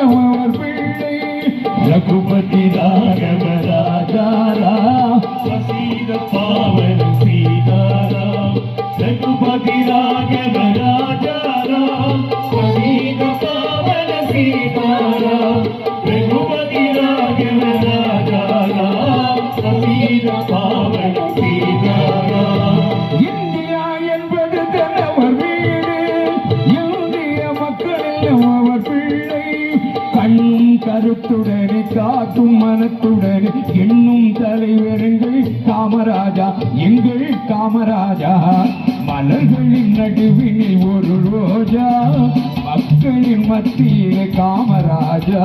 పిళ్ళి రఘుపతి రాఘవ రాజారా సీత పావన సీతారాం రఘుపతి రాఘవ రాజారా సీత పావన సీతారాం రఘుపతి రాఘవ రాజారా సీత పావన సీతారాం. இந்தியா என்பது தன்னவர் வீடு இந்திய மக்கள் அவர் கண்ணும் கருத்துடனே காக்கும் மனத்துடனே எண்ணும் தலைவருங்கள் காமராஜா எங்கள் காமராஜா. மலர்களின் நடுவினில் ஒரு ரோஜா மக்களின் மத்தியிலே காமராஜா.